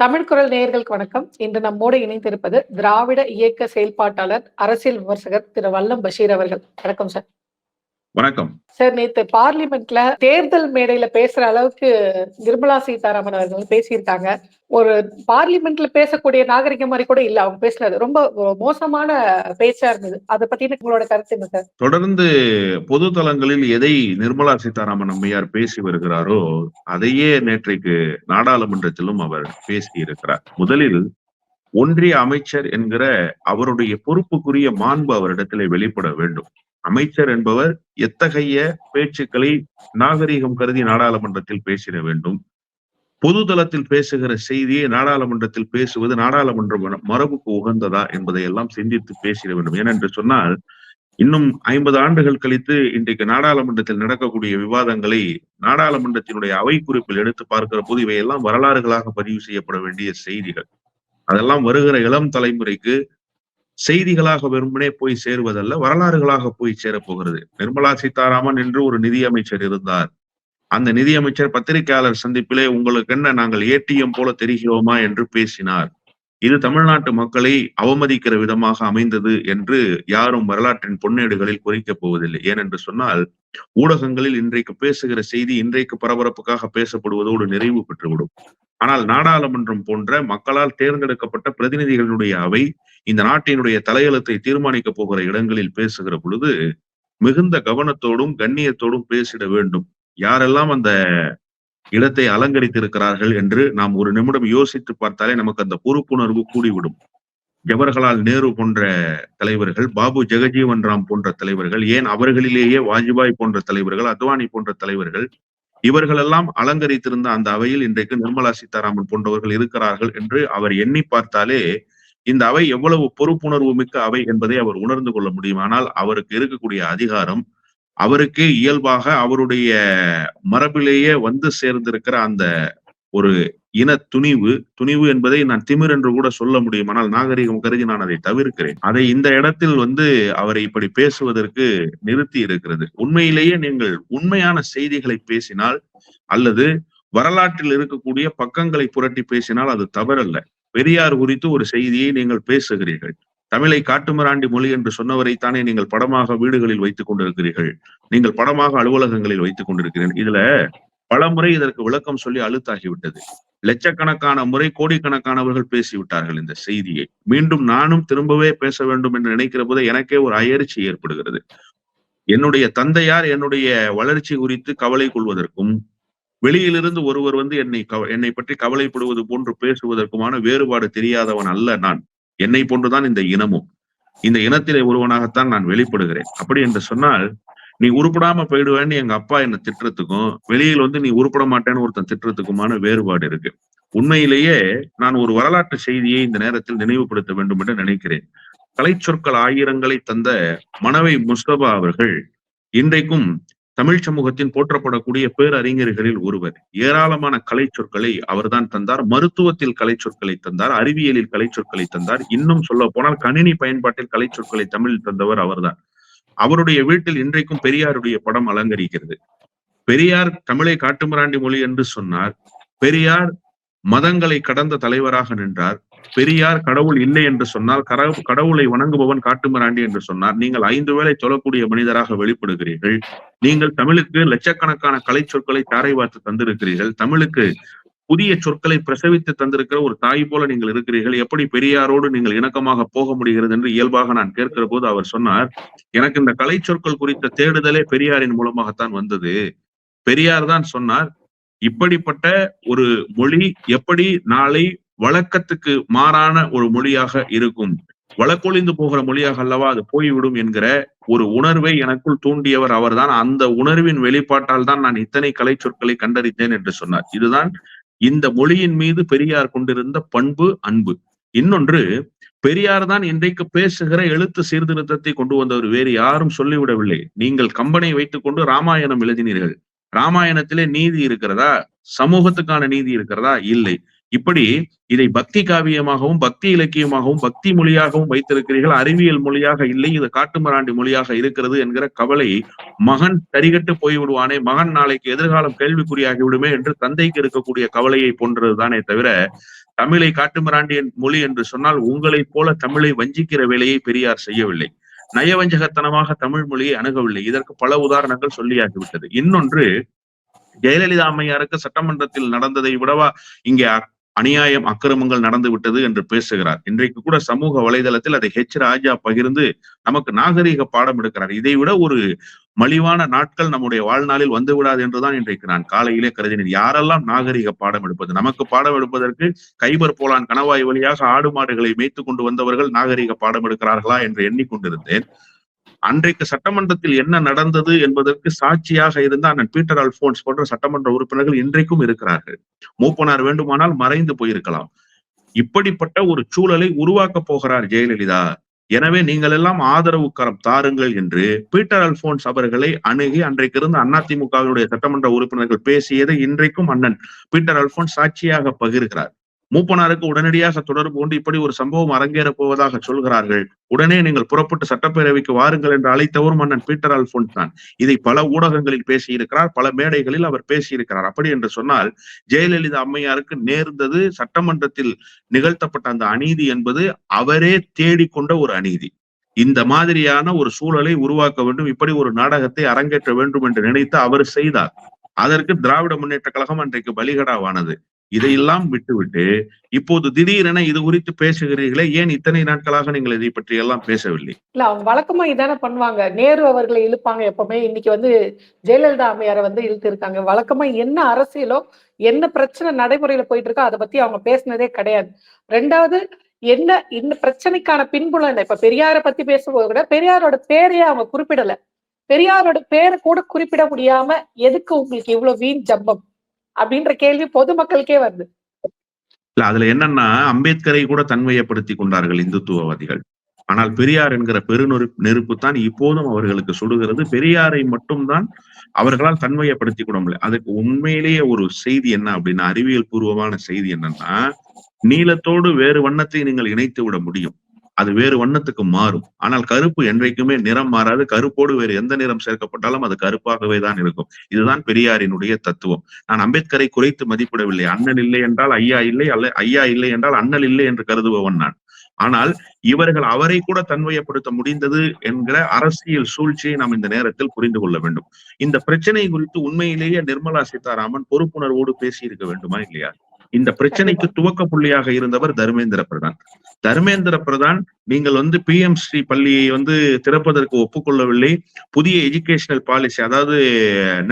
தமிழ் குரல் நேயர்களுக்கு வணக்கம். இன்று நம்மோடு இணைந்திருப்பது திராவிட இயக்க செயல்பாட்டாளர் அரசியல் விமர்சகர் திரு வல்லம் பஷீர் அவர்கள். வணக்கம் சார். வணக்கம். சார் நேத்து பார்லிமெண்ட்ல தேர்தல் மேடையில பேசுற அளவுக்கு நிர்மலா சீதாராமன் அவர்கள் பேசியிருக்காங்க. ஒரு பார்லிமெண்ட்ல பேசக்கூடிய நாகரிகம் மாதிரி கூட இல்ல அவங்க பேசுனது. ரொம்ப மோசமான பேச்சா இருந்தது. அதை பத்தின உங்களோட கருத்து என்ன சார்? தொடர்ந்து பொது தளங்களில் எதை நிர்மலா சீதாராமன் அம்மையார் பேசி வருகிறாரோ அதையே நேற்றைக்கு நாடாளுமன்றத்திலும் அவர் பேசி இருக்கிறார் முதலில் ஒன்றிய அமைச்சர் என்கிற அவருடைய பொறுப்புக்குரிய மாண்பு அவரிடத்திலே வெளிப்பட வேண்டும். அமைச்சர் என்பவர் எத்தகைய பேச்சுக்களை நாகரீகம் கருதி நாடாளுமன்றத்தில் பேசிட வேண்டும்? பொது தளத்தில் பேசுகிற செய்தியை நாடாளுமன்றத்தில் பேசுவது நாடாளுமன்ற மரபுக்கு உகந்ததா என்பதை எல்லாம் சிந்தித்து பேசிட வேண்டும். ஏனென்று சொன்னால் இன்னும் ஐம்பது ஆண்டுகள் கழித்து இன்றைக்கு நாடாளுமன்றத்தில் நடக்கக்கூடிய விவாதங்களை நாடாளுமன்றத்தினுடைய அவை குறிப்பில் எடுத்து பார்க்கிற போது இவையெல்லாம் வரலாறுகளாக பதிவு செய்யப்பட வேண்டிய செய்திகள். அதெல்லாம் வருகிற இளம் தலைமுறைக்கு செய்திகளாக வெறுமனே போய் சேருவதல்ல வரலாறுகளாக போய் சேரப்போகிறது. நிர்மலா சீதாராமன் என்று ஒரு நிதியமைச்சர் இருந்தார். அந்த நிதியமைச்சர் பத்திரிகையாளர் சந்திப்பிலே உங்களுக்கு என்ன நாங்கள் ஏடிஎம் போல தெரிகிறோமா? என்று பேசினார். இது தமிழ்நாட்டு மக்களை அவமதிக்கிற விதமாக அமைந்தது என்று யாரும் வரலாற்றின் பொன்னேடுகளில் குறிக்கப் போவதில்லை. ஏனென்று சொன்னால் ஊடகங்களில் இன்றைக்கு பேசுகிற செய்தி இன்றைக்கு பரபரப்புக்காக பேசப்படுவதோடு நிறைவு பெற்றுவிடும். ஆனால் நாடாளுமன்றம் போன்ற மக்களால் தேர்ந்தெடுக்கப்பட்ட பிரதிநிதிகளுடைய அவை இந்த நாட்டினுடைய தலையெழுத்தை தீர்மானிக்க போகிற இடங்களில் பேசுகிற பொழுது மிகுந்த கவனத்தோடும் கண்ணியத்தோடும் பேசிட வேண்டும். யாரெல்லாம் அந்த இடத்தை அலங்கரித்திருக்கிறார்கள் என்று நாம் ஒரு நிமிடம் யோசித்து பார்த்தாலே நமக்கு அந்த பொறுப்புணர்வு கூடிவிடும். ஜவஹர்லால் நேரு போன்ற தலைவர்கள் பாபு ஜெகஜீவன் ராம் போன்ற தலைவர்கள் ஏன் அவர்களிலேயே வாஜ்பாய் போன்ற தலைவர்கள் அத்வானி போன்ற தலைவர்கள் இவர்களெல்லாம் அலங்கரித்திருந்த அந்த அவையில் இன்றைக்கு நிர்மலா சீதாராமன் போன்றவர்கள் இருக்கிறார்கள் என்று அவர் எண்ணி பார்த்தாலே இந்த அவை எவ்வளவு பொறுப்புணர்வு மிக்க அவை என்பதை அவர் உணர்ந்து கொள்ள முடியும். ஆனால் அவருக்கு இருக்கக்கூடிய அதிகாரம் அவருக்கே இயல்பாக அவருடைய மரபிலேயே வந்து சேர்ந்திருக்கிற அந்த ஒரு இன துணிவு துணிவு என்பதை நான் திமிர் என்று கூட சொல்ல முடியும். ஆனால் நாகரிகம் கருதி நான் அதை தவிர்க்கிறேன். அதை இந்த இடத்தில் வந்து அவரை இப்படி பேசுவதற்கு நிறுத்தி இருக்கிறது. உண்மையிலேயே நீங்கள் உண்மையான செய்திகளை பேசினால் அல்லது வரலாற்றில் இருக்கக்கூடிய பக்கங்களை புரட்டி பேசினால் அது தவறல்ல. பெரியார் குறித்து ஒரு செய்தியை நீங்கள் பேசுகிறீர்கள். தமிழை காட்டுமிராண்டி மொழி என்று சொன்னவரைத்தானே நீங்கள் படமாக வீடுகளில் வைத்துக் கொண்டிருக்கிறீர்கள். நீங்கள் படமாக அலுவலகங்களில் வைத்துக் கொண்டிருக்கிறீர்கள். இதுல பல முறை இதற்கு விளக்கம் சொல்லி அழுத்தாகிவிட்டது. லட்சக்கணக்கான முறை கோடிக்கணக்கானவர்கள் பேசிவிட்டார்கள் இந்த செய்தியை. மீண்டும் நானும் திரும்பவே பேச வேண்டும் என்று நினைக்கிற போது எனக்கே ஒரு அயற்சி ஏற்படுகிறது. என்னுடைய தந்தையார் என்னுடைய வளர்ச்சி குறித்து கவலை கொள்வதற்கும் வெளியிலிருந்து ஒருவர் வந்து என்னை என்னை பற்றி கவலைப்படுவது போன்று பேசுவதற்குமான வேறுபாடு தெரியாதவன் அல்ல நான். என்னை போன்றுதான் இந்த இனமும். இந்த இனத்திலே ஒருவனாகத்தான் நான் வெளிப்படுகிறேன். அப்படி என்று சொன்னால் நீ உருப்படாம போயிடுவேன்னு எங்க அப்பா என்ன திட்டுறதுக்கும் வெளியில் வந்து நீ உருப்பட மாட்டேன்னு ஒருத்தன் திட்டுறதுக்குமான வேறுபாடு இருக்கு. உண்மையிலேயே நான் ஒரு வரலாற்று செய்தியை இந்த நேரத்தில் நினைவுபடுத்த வேண்டும் என்று நினைக்கிறேன். கலைச்சொற்கள் ஆயிரங்களை தந்த மனவை முஸ்தபா அவர்கள் இன்றைக்கும் தமிழ் சமூகத்தின் போற்றப்படக்கூடிய பேரறிஞர்களில் ஒருவர். ஏராளமான கலை சொற்களை அவர்தான் தந்தார். மருத்துவத்தில் கலை சொற்களை தந்தார். அறிவியலில் கலை சொற்களை தந்தார். இன்னும் சொல்ல போனால் கணினி பயன்பாட்டில் கலை சொற்களை தமிழில் தந்தவர் அவர்தான். அவருடைய வீட்டில் இன்றைக்கும் பெரியாருடைய படம் அலங்கரிக்கிறது. பெரியார் தமிழை காட்டுமிராண்டி மொழி என்று சொன்னார். பெரியார் மதங்களை கடந்த தலைவராக நின்றார். பெரியார் கடவுள் இல்லை என்று சொன்னால் கடவுளை வணங்குபவன் காட்டுமிராண்டி என்று சொன்னார். நீங்கள் ஐந்து வேளை சொல்லக்கூடிய மனிதராக வெளிப்படுகிறீர்கள். நீங்கள் தமிழுக்கு லட்சக்கணக்கான கலை சொற்களை தாரை பார்த்து தந்திருக்கிறீர்கள். தமிழுக்கு புதிய சொற்களை பிரசவித்து தந்திருக்கிற ஒரு தாய் போல நீங்கள் இருக்கிறீர்கள். எப்படி பெரியாரோடு நீங்கள் இணக்கமாக போக முடிகிறது என்று இயல்பாக நான் கேட்கிற போது அவர் சொன்னார் எனக்கு இந்த கலை சொற்கள் குறித்த தேடுதலே பெரியாரின் மூலமாகத்தான் வந்தது. பெரியார் தான் சொன்னார் இப்படிப்பட்ட ஒரு மொழி எப்படி நாளை வழக்கத்துக்கு மாறான ஒரு மொழியாக இருக்கும். வழக்கொழிந்து போகிற மொழியாக அல்லவா அது போய்விடும் என்கிற ஒரு உணர்வை எனக்குள் தூண்டியவர் அவர்தான். அந்த உணர்வின் வெளிப்பாட்டால் தான் நான் இத்தனை கலை சொற்களை கண்டறிந்தேன் என்று சொன்னார். இதுதான் இந்த மொழியின் மீது பெரியார் கொண்டிருந்த பண்பு அன்பு. இன்னொன்று பெரியார் தான் இன்றைக்கு பேசுகிற எழுத்து சீர்திருத்தத்தை கொண்டு வந்தவர். வேறு யாரும் சொல்லிவிடவில்லை. நீங்கள் கம்பனை வைத்துக் கொண்டு ராமாயணம் எழுதினீர்கள். ராமாயணத்திலே நீதி இருக்கிறதா? சமூகத்துக்கான நீதி இருக்கிறதா? இல்லை. இப்படி இதை பக்தி காவியமாகவும் பக்தி இலக்கியமாகவும் பக்தி மொழியாகவும் வைத்திருக்கிறீர்கள். அறிவியல் மொழியாக இல்லை இது காட்டுமிராண்டி மொழியாக இருக்கிறது என்கிற கவலை மகன் தரிகட்டு போய்விடுவானே மகன் நாளைக்கு எதிர்காலம் கேள்விக்குறியாகி விடுமே என்று தந்தைக்கு இருக்கக்கூடிய கவலையை போன்றதுதானே தவிர தமிழை காட்டுமிராண்டியன் மொழி என்று சொன்னால் உங்களைப் போல தமிழை வஞ்சிக்கிற வேலையை பெரியார் செய்யவில்லை. நயவஞ்சகத்தனமாக தமிழ் மொழியை அணுகவில்லை. இதற்கு பல உதாரணங்கள் சொல்லியாகிவிட்டது. இன்னொன்று ஜெயலலிதா அம்மையாருக்கு சட்டமன்றத்தில் நடந்ததை விடவா இங்கே அநியாயம் அக்கிரமங்கள் நடந்து விட்டது என்று பேசுகிறார். இன்றைக்கு கூட சமூக வலைதளத்தில் அதை ஹெச் ராஜா பகிர்ந்து நமக்கு நாகரீக பாடம் எடுக்கிறார். இதை விட ஒரு மலிவான நாட்கள் நம்முடைய வாழ்நாளில் வந்து விடாது என்றுதான் இன்றைக்கு நான் காலையிலே கருதினேன். யாரெல்லாம் நாகரிக பாடம் எடுப்பது? நமக்கு பாடம் எடுப்பதற்கு கைபர் போலான் கணவாய் வழியாக ஆடு மாடுகளை மேய்த்து கொண்டு வந்தவர்கள் நாகரிக பாடம் எடுக்கிறார்களா என்று எண்ணிக்கொண்டிருந்தேன். அன்றைக்கு சட்டமன்றத்தில் என்ன நடந்தது என்பதற்கு சாட்சியாக இருந்த அண்ணன் பீட்டர் அல்போன்ஸ் போன்ற சட்டமன்ற உறுப்பினர்கள் இன்றைக்கும் இருக்கிறார்கள். மூப்பனார் வேண்டுமானால் மறைந்து போயிருக்கலாம். இப்படிப்பட்ட ஒரு சூழலை உருவாக்க போகிறார் ஜெயலலிதா. எனவே நீங்கள் எல்லாம் ஆதரவு கரம் தாருங்கள் என்று பீட்டர் அல்போன்ஸ் அவர்களை அணுகி அன்றைக்கு இருந்து அதிமுகவினுடைய சட்டமன்ற உறுப்பினர்கள் பேசியதை இன்றைக்கும் அண்ணன் பீட்டர் அல்போன்ஸ் சாட்சியாக பகிர்கிறார். மூப்பனாருக்கு உடனடியாக தொடர்பு கொண்டு இப்படி ஒரு சம்பவம் அரங்கேறப் போவதாக சொல்கிறார்கள். உடனே நீங்கள் புறப்பட்டு சட்டப்பேரவைக்கு வாருங்கள் என்று அழைத்தவரும் மன்னன் பீட்டர் அல்போன்ஸ் தான் இதை பல ஊடகங்களில் பேசியிருக்கிறார் பல மேடைகளில் அவர் பேசியிருக்கிறார். அப்படி என்று சொன்னால் ஜெயலலிதா அம்மையாருக்கு நேர்ந்தது சட்டமன்றத்தில் நிகழ்த்தப்பட்ட அந்த அநீதி என்பது அவரே தேடிக்கொண்ட ஒரு அநீதி. இந்த மாதிரியான ஒரு சூழலை உருவாக்க வேண்டும் இப்படி ஒரு நாடகத்தை அரங்கேற்ற வேண்டும் என்று நினைத்து அவர் செய்தார். அதற்கு திராவிட முன்னேற்ற கழகம் அன்றைக்கு பலிகடாவானது. இதையெல்லாம் விட்டுவிட்டு இப்போது திடீரென இது குறித்து பேசுகிறீர்களே ஏன் இத்தனை நாட்களாக நீங்கள் இதை பற்றி எல்லாம் பேசவில்லை? இல்ல அவங்க வழக்கமா இதான பண்ணுவாங்க. நேரு அவர்களை இழுப்பாங்க எப்பவுமே. இன்னைக்கு வந்து ஜெயலலிதா அம்மையாரை வந்து இழுத்து இருக்காங்க வழக்கமா என்ன அரசியலோ என்ன பிரச்சனை நடைமுறையில போயிட்டு இருக்கோ அதை பத்தி அவங்க பேசினதே கிடையாது. ரெண்டாவது என்ன இந்த பிரச்சனைக்கான பின்புலம் என்ன? இப்ப பெரியார பத்தி பேசும்போது கூட பெரியாரோட பேரையே அவங்க குறிப்பிடல. பெரியாரோட பேரை கூட குறிப்பிட முடியாம எதுக்கு உங்களுக்கு இவ்வளவு வீண் ஜம்பம்? அப்படின்ற கேள்வி பொதுமக்களுக்கே வருது. இல்ல அதுல என்னன்னா அம்பேத்கரை கூட தன்மையப்படுத்தி கொண்டார்கள் இந்துத்துவவாதிகள். ஆனால் பெரியார் என்கிற பெருநெரு நெருப்பு தான் இப்போதும் அவர்களுக்கு சுடுகிறது. பெரியாரை மட்டும்தான் அவர்களால் தன்மையப்படுத்தி கொள்ள முடியல. அதுக்கு உண்மையிலேயே ஒரு செய்தி என்ன அப்படின்னா அறிவியல் பூர்வமான செய்தி என்னன்னா நீளத்தோடு வேறு வண்ணத்தை நீங்கள் இணைத்து விட முடியும். அது வேறு வண்ணத்துக்கு மாறும். ஆனால் கருப்பு என்றைக்குமே நிறம் மாறாது. கருப்போடு வேறு எந்த நிறம் சேர்க்கப்பட்டாலும் அது கருப்பாகவே தான் இருக்கும். இதுதான் பெரியாரினுடைய தத்துவம். நான் அம்பேத்கரை குறைத்து மதிப்பிடவில்லை. அண்ணன் இல்லை என்றால் ஐயா இல்லை அல்ல ஐயா இல்லை என்றால் அண்ணல் இல்லை என்று கருதுபவன் நான். ஆனால் இவர்கள் அவரை கூட தன்மையப்படுத்த முடிந்தது என்கிற அரசியல் சூழ்ச்சியை நாம் இந்த நேரத்தில் புரிந்து கொள்ள வேண்டும். இந்த பிரச்சனை குறித்து உண்மையிலேயே நிர்மலா சீதாராமன் பொறுப்புணர்வோடு பேசியிருக்க வேண்டுமா இல்லையா? இந்த பிரச்சனைக்கு துவக்க புள்ளியாக இருந்தவர் தர்மேந்திர பிரதான். தர்மேந்திர பிரதான் நீங்கள் வந்து பி எம் ஸ்ரீ பள்ளியை வந்து திறப்பதற்கு ஒப்புக்கொள்ளவில்லை. புதிய எஜுகேஷனல் பாலிசி அதாவது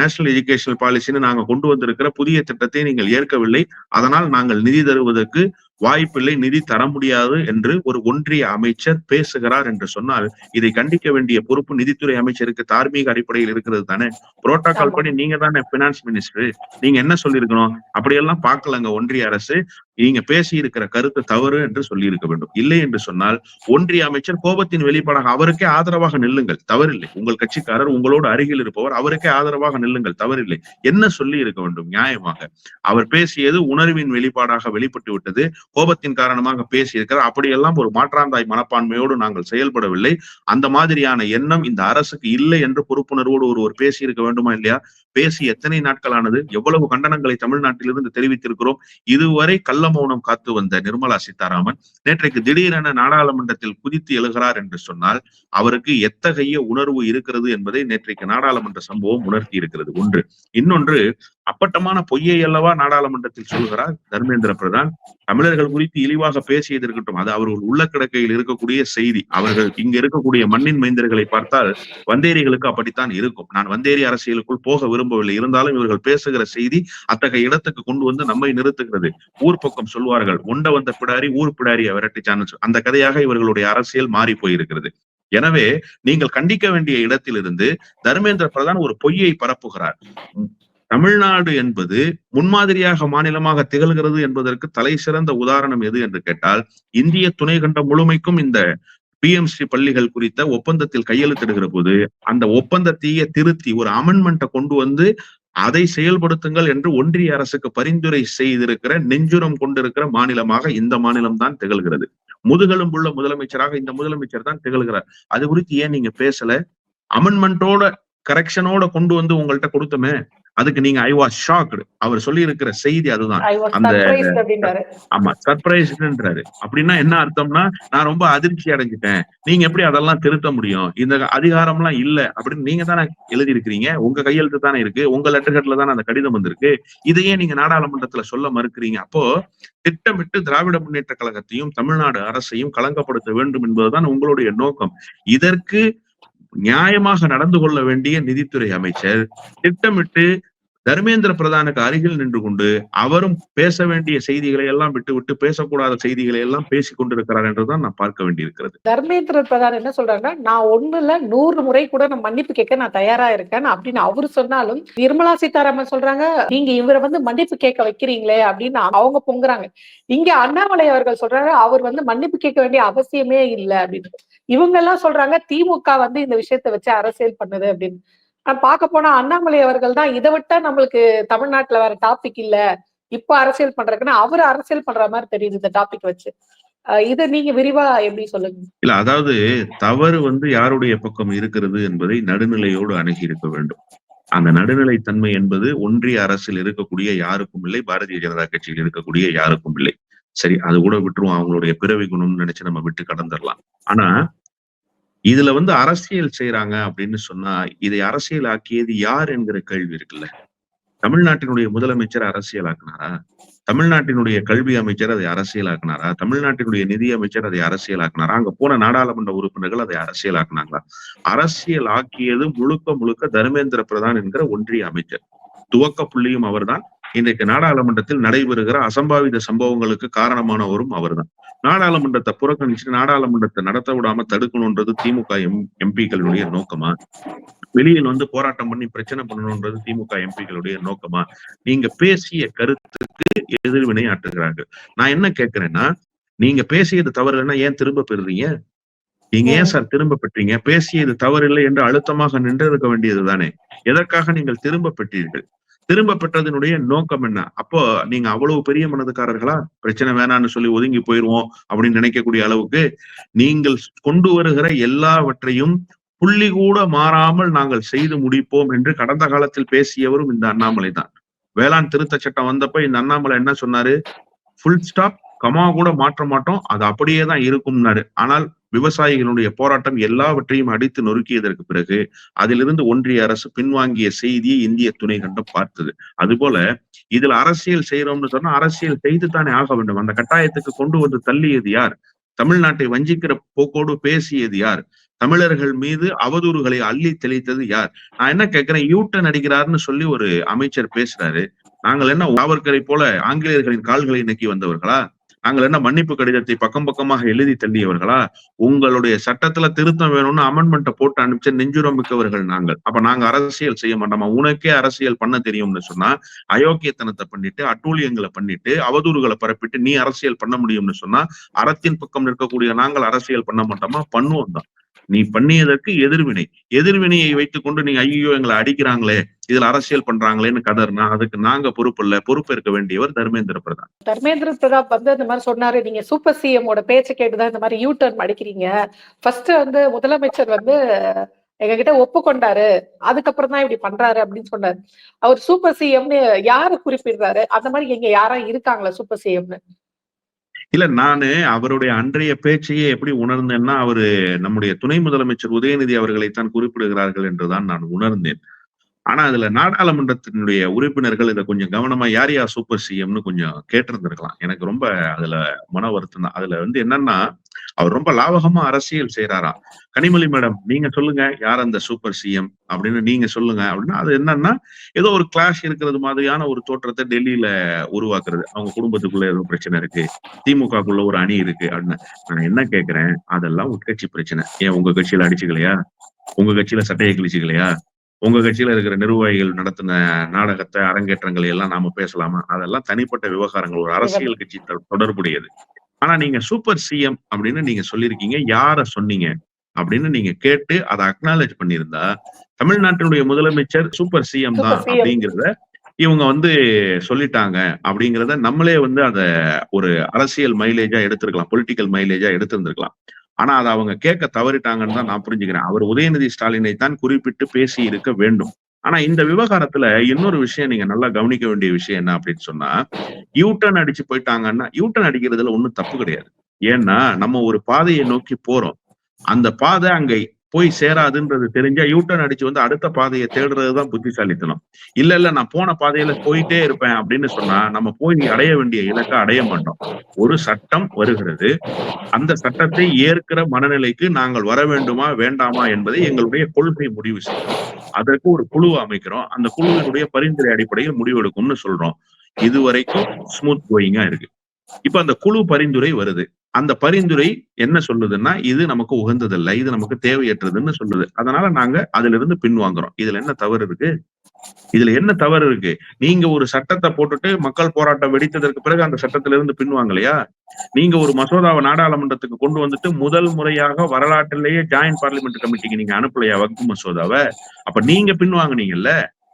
நேஷனல் எஜுகேஷனல் பாலிசின்னு நாங்க கொண்டு வந்திருக்கிற புதிய திட்டத்தை நீங்கள் ஏற்கவில்லை. அதனால் நாங்கள் நிதி தருவதற்கு வாய்ப்பில்லை நிதி தர முடியாது என்று ஒரு ஒன்றிய அமைச்சர் பேசுகிறார் என்று சொன்னால் இதை கண்டிக்க வேண்டிய பொறுப்பு நிதித்துறை அமைச்சருக்கு தார்மீக அடிப்படையில் இருக்கிறது தானே? புரோட்டோகால் படி நீங்க தானே பினான்ஸ் மினிஸ்டர் நீங்க என்ன சொல்லியிருக்கணும்? அப்படியெல்லாம் பார்க்கலங்க ஒன்றிய அரசு. நீங்க பேசி இருக்கிற கருத்து தவறு என்று சொல்லி இருக்க வேண்டும். இல்லை என்று சொன்னால் ஒன்றிய அமைச்சர் கோபத்தின் வெளிப்பாடாக அவருக்கே ஆதரவாக நில்லுங்கள். தவறில்லை. உங்கள் கட்சிக்காரர் உங்களோடு அருகில் இருப்பவர் அவருக்கே ஆதரவாக நில்லுங்கள். தவறில்லை. என்ன சொல்லி இருக்க வேண்டும்? நியாயமாக. அவர் பேசியது உணர்வின் வெளிப்பாடாக வெளிப்பட்டு விட்டது. கோபத்தின் காரணமாக பேசியிருக்கிறார். அப்படியெல்லாம் ஒரு மாற்றாந்தாய் மனப்பான்மையோடு நாங்கள் செயல்படவில்லை. அந்த மாதிரியான எண்ணம் இந்த அரசுக்கு இல்லை என்று பொறுப்புணர்வோடு ஒருவர் பேசியிருக்க வேண்டுமா இல்லையா? பேசி எத்தனை நாட்களானது? எவ்வளவு கண்டனங்களை தமிழ்நாட்டிலிருந்து தெரிவித்திருக்கிறோம்? இதுவரை கள்ள மௌனம் காத்து வந்த நிர்மலா சீதாராமன் நேற்றைக்கு திடீரென நாடாளுமன்ற நீதிமன்றத்தில் குதித்து எழுகிறார் என்று சொன்னால் அவருக்கு எத்தகைய உணர்வு இருக்கிறது என்பதை நேற்றைக்கு நாடாளுமன்ற சம்பவம் உணர்த்தி இருக்கிறது. ஒன்று. இன்னொன்று அப்பட்டமான பொய்யை அல்லவா நாடாளுமன்றத்தில் சொல்கிறார் தர்மேந்திர பிரதான். தமிழர்கள் குறித்து இழிவாக பேசியது இருக்கட்டும். அது அவர்கள் உள்ள கிடக்கையில் இருக்கக்கூடிய செய்தி. அவர்கள் இங்க இருக்கக்கூடிய மண்ணின் மைந்தர்களை பார்த்தால் வந்தேரிகளுக்கு அப்படித்தான் இருக்கும். நான் வந்தேரி அரசியலுக்குள் போக விரும்பவில்லை. இருந்தாலும் இவர்கள் பேசுகிற செய்தி அத்தகைய இடத்துக்கு கொண்டு வந்து நம்மை நிறுத்துகிறது. ஊர் பக்கம் சொல்வார்கள் உண்ட வந்த பிடாரி ஊர் பிடாரியை விரட்டிச்சான்னு அந்த கதையாக இவர்களுடைய அரசியல் மாறி போயிருக்கிறது. எனவே நீங்கள் கண்டிக்க வேண்டிய இடத்திலிருந்து தர்மேந்திர பிரதான் ஒரு பொய்யை பரப்புகிறார். தமிழ்நாடு என்பது முன்மாதிரியாக மாநிலமாக திகழ்கிறது என்பதற்கு தலை சிறந்த உதாரணம் எது என்று கேட்டால் இந்திய துணை கண்டம் முழுமைக்கும் இந்த பிஎம்சி பள்ளிகள் குறித்த ஒப்பந்தத்தில் கையெழுத்திடுகிற போது அந்த ஒப்பந்தத்தையே திருத்தி ஒரு அமெண்ட்மெண்ட்டை கொண்டு வந்து அதை செயல்படுத்துங்கள் என்று ஒன்றிய அரசுக்கு பரிந்துரை செய்திருக்கிற நெஞ்சுரம் கொண்டிருக்கிற மாநிலமாக இந்த மாநிலம் தான் திகழ்கிறது. முதுகெலும்புள்ள முதலமைச்சராக இந்த முதலமைச்சர் தான் திகழ்கிறார். அது குறித்து ஏன் நீங்க பேசல? அமெண்ட்மெண்டோட கரெக்ஷனோட கொண்டு வந்து உங்கள்கிட்ட கொடுத்தமே. அதுக்கு நீங்க ஐ வாஸ் ஷாக்டு அவர் சொல்லி இருக்கிற செய்தி அதுதான். அந்த- ஆமா சர்ப்ரைஸ்ன்றாரு அப்படின்னா என்ன அர்த்தம்னா நான் ரொம்ப அதிர்ச்சி அடைஞ்சிட்டேன். நீங்க எப்படி அதெல்லாம் திருத்த முடியும்? இந்த அதிகாரம்லாம் இல்ல அப்படின்னு நீங்க தானே எழுதி இருக்கிறீங்க உங்க கையெழுத்து தானே இருக்கு. உங்க லெட்டர்ஹெட்ல தானே அந்த கடிதம் வந்திருக்கு. இதையே நீங்க நாடாளுமன்றத்துல சொல்ல மறுக்கிறீங்க. அப்போ திட்டமிட்டு திராவிட முன்னேற்ற கழகத்தையும் தமிழ்நாடு அரசையும் களங்கப்படுத்த வேண்டும் என்பதுதான் உங்களுடைய நோக்கம். இதற்கு நியாயமாக நடந்து கொள்ள வேண்டிய நிதித்துறை அமைச்சர் திட்டமிட்டு தர்மேந்திர பிரதானுக்கு அருகில் நின்று கொண்டு அவரும் பேச வேண்டிய செய்திகளை எல்லாம் விட்டு விட்டு பேசக்கூடாத செய்திகளை எல்லாம் பேசிக் கொண்டிருக்கிறார் என்றுதான் நான் பார்க்க வேண்டியிருக்கிறது. தர்மேந்திர பிரதான் என்ன சொல்றாங்கன்னா நான் ஒண்ணுல நூறு முறை கூட நான் மன்னிப்பு கேட்க நான் தயாரா இருக்கேன் அப்படின்னு அவரு சொன்னாலும் நிர்மலா சீதாராமன் சொல்றாங்க நீங்க இவரை வந்து மன்னிப்பு கேட்க வைக்கிறீங்களே அப்படின்னு அவங்க பொங்குறாங்க. இங்க அண்ணாமலை அவர்கள் சொல்றாங்க அவர் வந்து மன்னிப்பு கேட்க வேண்டிய அவசியமே இல்லை அப்படின்னு. இவங்க எல்லாம் சொல்றாங்க திமுக வந்து இந்த விஷயத்தை வச்சு அரசியல் பண்ணுது அப்படின்னு. நான் பார்க்க போனா அண்ணாமலை அவர்கள் தான் இதை விட்டா நம்மளுக்கு தமிழ்நாட்டுல வேற டாபிக் இல்ல. இப்ப அரசியல் பண்றதுக்குன்னா அவரு அரசியல் பண்ற மாதிரி தெரியுது இந்த டாபிக் வச்சு. இதை நீங்க விரிவா எப்படி சொல்லுங்க? இல்ல அதாவது தவறு வந்து யாருடைய பக்கம் இருக்கிறது என்பதை நடுநிலையோடு அணுகி இருக்க வேண்டும். அந்த நடுநிலைத்தன்மை என்பது ஒன்றிய அரசில் இருக்கக்கூடிய யாருக்கும் இல்லை பாரதிய ஜனதா கட்சியில் இருக்கக்கூடிய யாருக்கும் இல்லை. சரி அது கூட விட்டுருவோம். அவங்களுடைய பிறவி குணம்னு நினைச்சு நம்ம விட்டு கடந்துடலாம். ஆனா இதுல வந்து அரசியல் செய்யறாங்க அப்படின்னு சொன்னா இதை அரசியல் ஆக்கியது யார் என்கிற கேள்வி இருக்குல்ல. தமிழ்நாட்டினுடைய முதலமைச்சர் அரசியலாக்குனாரா? தமிழ்நாட்டினுடைய கல்வி அமைச்சர் அதை அரசியலாக்குனாரா? தமிழ்நாட்டினுடைய நிதி அமைச்சர் அதை அரசியலாக்குனாரா? அங்க போன நாடாளுமன்ற உறுப்பினர்கள் அதை அரசியலாக்குனாங்களா? அரசியல் ஆக்கியது முழுக்க முழுக்க தர்மேந்திர பிரதான் என்கிற ஒன்றிய அமைச்சர். துவக்க புள்ளியும் அவர்தான். இன்றைக்கு நாடாளுமன்றத்தில் நடைபெறுகிற அசம்பாவித சம்பவங்களுக்கு காரணமானவரும் அவர்தான். நாடாளுமன்றத்தை புறக்கணிச்சு நாடாளுமன்றத்தை நடத்த விடாம தடுக்கணும்ன்றது திமுக எம் எம்பிக்களுடைய நோக்கமா? வெளியில் வந்து போராட்டம் பண்ணி பிரச்சனை பண்ணணும்ன்றது திமுக எம்பிக்களுடைய நோக்கமா? நீங்க பேசிய கருத்துக்கு எதிர்வினை ஆற்றுகிறார்கள் நான் என்ன கேட்கிறேன்னா நீங்க பேசியது தவறுன்னா ஏன் திரும்ப பெறுறீங்க? நீங்க ஏன் சார் திரும்ப பெற்றீங்க? பேசியது தவறில்லை என்று அழுத்தமாக நின்றிருக்க வேண்டியது தானே எதற்காக நீங்கள் திரும்ப பெற்றீர்கள்? திரும்ப பெற்றதனுடைய நோக்கம் என்ன? அப்போ நீங்க அவ்வளவு பெரிய மனதுக்காரர்களா? பிரச்சனை வேணாம்னு சொல்லி ஒதுங்கி போயிருவோம் அப்படின்னு நினைக்கக்கூடிய அளவுக்கு நீங்கள் கொண்டு வருகிற எல்லாவற்றையும் புள்ளி கூட மாறாமல் நாங்கள் செய்து முடிப்போம் என்று கடந்த காலத்தில் பேசியவரும் இந்த அண்ணாமலை தான் வேளாண் திருத்த சட்டம் வந்தப்ப இந்த அண்ணாமலை என்ன சொன்னாரு? ஃபுல் ஸ்டாப் கமா கூட மாற்ற மாட்டோம். அது அப்படியே தான் இருக்கும்னாரு ஆனால் விவசாயிகளுடைய போராட்டம் எல்லாவற்றையும் அடித்து நொறுக்கியதற்கு பிறகு அதிலிருந்து ஒன்றிய அரசு பின்வாங்கிய செய்தியை இந்திய துணை கண்டம் பார்த்தது. அதுபோல இதுல அரசியல் செய்யறோம்னு சொன்னா அரசியல் செய்து தானே ஆக வேண்டும். அந்த கட்டாயத்துக்கு கொண்டு வந்து தள்ளியது யார்? தமிழ்நாட்டை வஞ்சிக்கிற போக்கோடு பேசியது யார்? தமிழர்கள் மீது அவதூறுகளை அள்ளி தெளித்தது யார்? நான் என்ன கேட்கிறேன்? யூட்டன் அடிக்கிறாருன்னு சொல்லி ஒரு அமைச்சர் பேசுறாரு. நாங்கள் என்ன சாவர்கரை போல ஆங்கிலேயர்களின் கால்களை நக்கி வந்தவர்களா? நாங்கள் என்ன மன்னிப்பு கடிதத்தை பக்கம் பக்கமாக எழுதி தள்ளியவர்களா? உங்களுடைய சட்டத்துல திருத்தம் வேணும்னு அமெண்ட்மெண்ட்டை போட்டு அனுப்பிச்ச நெஞ்சுரம் மிக்கவர்கள் நாங்கள். அப்ப நாங்க அரசியல் செய்ய மாட்டோமா? உனக்கே அரசியல் பண்ண தெரியும்னு சொன்னா அயோக்கியத்தனத்தை பண்ணிட்டு அட்டூழியங்களை பண்ணிட்டு அவதூறுகளை பரப்பிட்டு நீ அரசியல் பண்ண முடியும்னு சொன்னா அறத்தின் பக்கம் நிற்கக்கூடிய நாங்கள் அரசியல் பண்ண மாட்டோமா? பண்ணுவோம் தான். நீ பண்ணியதற்கு எதிர்வினை. எதிர்வினையை வைத்துக் கொண்டு நீங்க ஐயோ எங்களை அடிக்கிறாங்களே இதுல அரசியல் பண்றாங்களேன்னு கதர்னா அதுக்கு நாங்க பொறுப்பு இல்ல பொறுப்பேற்க வேண்டியவர் தர்மேந்திர பிரதான். தர்மேந்திர பிரதாப் வந்து இந்த மாதிரி சொன்னாரு. நீங்க சூப்பர் சிஎம் ஓட பேச்சை கேட்டுதான் இந்த மாதிரி யூ டர்ன் அடிக்கிறீங்க. ஃபர்ஸ்ட் வந்து முதலமைச்சர் வந்து எங்க கிட்ட ஒப்புக்கொண்டாரு. அதுக்கப்புறம் தான் இப்படி பண்றாரு அப்படின்னு சொன்னாரு. அவர் சூப்பர் சிஎம்னு யாரு குறிப்பிடுறாரு? அந்த மாதிரி எங்க யாரா இருக்காங்களா சூப்பர் சிஎம்னு இல்ல நானு அவருடைய அன்றைய பேச்சையே எப்படி உணர்ந்தேன்னா அவரு நம்முடைய துணை முதலமைச்சர் உதயநிதி அவர்களைத்தான் குறிப்பிடுகிறார்கள் என்றுதான் நான் உணர்ந்தேன். ஆனா அதுல நாடாளுமன்றத்தினுடைய உறுப்பினர்கள் இதை கொஞ்சம் கவனமா யார் யார் சூப்பர் சிஎம்னு கொஞ்சம் கேட்டிருந்திருக்கலாம். எனக்கு ரொம்ப அதுல மன வருத்தம் தான். அதுல வந்து என்னன்னா அவர் ரொம்ப லாபகமா அரசியல் செய்யறாராம் கனிமொழி மேடம் நீங்க சொல்லுங்க யார் அந்த சூப்பர் சிஎம் அப்படின்னு நீங்க சொல்லுங்க அப்படின்னா அது என்னன்னா ஏதோ ஒரு கிளாஷ் இருக்கிறது மாதிரியான ஒரு தோற்றத்தை டெல்லியில உருவாக்குறது. அவங்க குடும்பத்துக்குள்ள ஏதோ பிரச்சனை இருக்கு. திமுகக்குள்ள ஒரு அணி இருக்கு அப்படின்னு. நான் என்ன கேக்குறேன் அதெல்லாம் உட்கட்சி பிரச்சனை. ஏன் உங்க கட்சியில அடிச்சுக்கலையா? உங்க கட்சியில சட்டையை கிழிச்சுக்கலையா? உங்க கட்சியில இருக்கிற நிர்வாகிகள் நடத்தின நாடகத்தை அரங்கேற்றங்களை எல்லாம் நாம பேசலாமா? அதெல்லாம் தனிப்பட்ட விவகாரங்கள். ஒரு அரசியல் கட்சி தொடர்புடையது. ஆனா நீங்க சூப்பர் சிஎம் அப்படின்னு நீங்க சொல்லியிருக்கீங்க. யார சொன்னீங்க அப்படின்னு நீங்க கேட்டு அதை அக்னாலேஜ் பண்ணியிருந்தா தமிழ்நாட்டினுடைய முதலமைச்சர் சூப்பர் சிஎம் தான். அப்படிங்கிறத இவங்க வந்து சொல்லிட்டாங்க அப்படிங்கிறத நம்மளே வந்து அத ஒரு அரசியல் மைலேஜா எடுத்திருக்கலாம் பொலிட்டிக்கல் மைலேஜா எடுத்திருந்திருக்கலாம். ஆனா அதை அவங்க கேட்க தவறிட்டாங்கன்னு தான் நான் புரிஞ்சுக்கிறேன். அவர் உதயநிதி ஸ்டாலினை தான் குறிப்பிட்டு பேசி இருக்க வேண்டும். ஆனா இந்த விவகாரத்துல இன்னொரு விஷயம் நீங்க நல்லா கவனிக்க வேண்டிய விஷயம் என்ன அப்படின்னு சொன்னா யூட்டன் அடிச்சு போயிட்டாங்கன்னா யூட்டன் அடிக்கிறதுல ஒண்ணும் தப்பு கிடையாது. ஏன்னா நம்ம ஒரு பாதையை நோக்கி போறோம். அந்த பாதை அங்க போய் சேராதுன்றது தெரிஞ்சா யூட்டர்ன் அடிச்சு வந்து அடுத்த பாதையை தேடுறதுதான் புத்திசாலித்தனம். இல்ல இல்ல நான் போன பாதையில போயிட்டே இருப்பேன் அப்படின்னு சொன்னா நம்ம போய் அடைய வேண்டிய இலக்கை அடைய மாட்டோம். ஒரு சட்டம் வருகிறது. அந்த சட்டத்தை ஏற்கிற மனநிலைக்கு நாங்கள் வர வேண்டுமா வேண்டாமா என்பதை எங்களுடைய கொள்கை முடிவு செய்யும். அதற்கு ஒரு குழு அமைக்கிறோம். அந்த குழுவினுடைய பரிந்துரை அடிப்படையில் முடிவெடுக்கும்னு சொல்றோம். இதுவரைக்கும் ஸ்மூத் கோயிங்கா இருக்கு. இப்ப அந்த குழு பரிந்துரை வருது. அந்த பரிந்துரை என்ன சொல்லுதுன்னா இது நமக்கு உகந்ததில்லை இது நமக்கு தேவையற்றதுன்னு சொல்லுது. அதனால நாங்க அதுல இருந்து பின்வாங்குறோம். இதுல என்ன தவறு இருக்கு? இதுல என்ன தவறு இருக்கு? நீங்க ஒரு சட்டத்தை போட்டுட்டு மக்கள் போராட்டம் வெடித்ததற்கு பிறகு அந்த சட்டத்தில இருந்து பின்வாங்கலையா? நீங்க ஒரு மசோதாவை நாடாளுமன்றத்துக்கு கொண்டு வந்துட்டு முதல் முறையாக வரலாற்றிலேயே ஜாயிண்ட் பார்லிமெண்ட் கமிட்டிக்கு நீங்க அனுப்பலையா வகுப்பு மசோதாவை? அப்ப நீங்க பின்வாங்கினீங்கல்ல?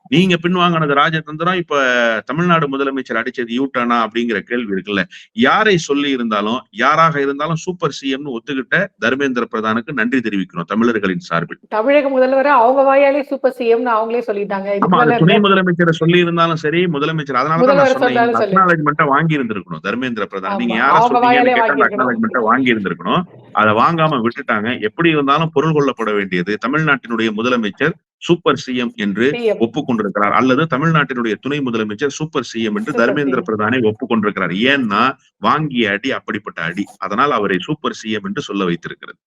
நீங்க பின்வாங்கினது ராஜதந்திரம் இப்ப தமிழ்நாடு முதலமைச்சர் அடிச்சது யூட்டானா அப்படிங்கிற கேள்வி இருக்குல்ல. யாரை சொல்லி இருந்தாலும் யாராக இருந்தாலும் சூப்பர் சிஎம்னு ஒத்துக்கிட்ட தர்மேந்திர பிரதானுக்கு நன்றி தெரிவிக்கிறோம் தமிழர்களின் சார்பில். தமிழக முதல்வர் அவங்க வாயாலே சூப்பர் சிஎம்னு அவங்களே சொல்லிட்டாங்க. துணை முதலமைச்சரை சொல்லி இருந்தாலும் சரி முதலமைச்சர் அதனாலதான் நான் சொன்னேன். அக்னாலஜ்மெண்ட்டை வாங்கி இருந்திருக்கணும் தர்மேந்திர பிரதான். நீங்க யார சொன்னீங்கன்னு கேட்டா. அக்னாலஜ்மெண்ட்டை வாங்கி இருந்திருக்கணும். அதை வாங்காம விட்டுட்டாங்க. எப்படி இருந்தாலும் பொருள் கொள்ளப்பட வேண்டியது தமிழ்நாட்டினுடைய முதலமைச்சர் சூப்பர் சிஎம் என்று ஒப்புக்கொண்டிருக்கிறார். அல்லது தமிழ்நாட்டினுடைய துணை முதலமைச்சர் சூப்பர் சிஎம் என்று தர்மேந்திர. பிரதானை ஒப்புக்கொண்டிருக்கிறார். ஏன்னா வாங்கிய அடி அப்படிப்பட்ட அடி. அதனால் அவரை சூப்பர் சிஎம் என்று சொல்ல வைத்திருக்கிறது.